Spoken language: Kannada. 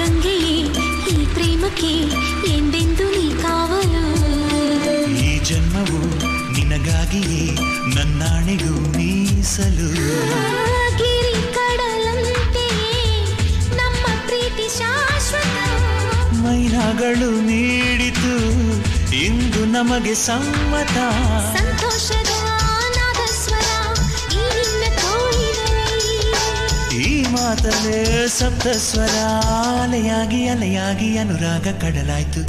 గంగయే ఈ ప్రేమకి ఎందెందు నీ కావలు ఈ జన్మವು ನಿನಗಾಗಿಯೇ ಮೀಸಲು. ಮೈನಾಗಳು ನೀಡಿತು ಇಂದು ನಮಗೆ ಸಮ್ಮತ. ಸಂತೋಷದ ಮಾತಲ್ಲೇ ಸಪ್ತಸ್ವರ ಅಲೆಯಾಗಿ ಅಲೆಯಾಗಿ ಅನುರಾಗ ಕಡಲಾಯ್ತು.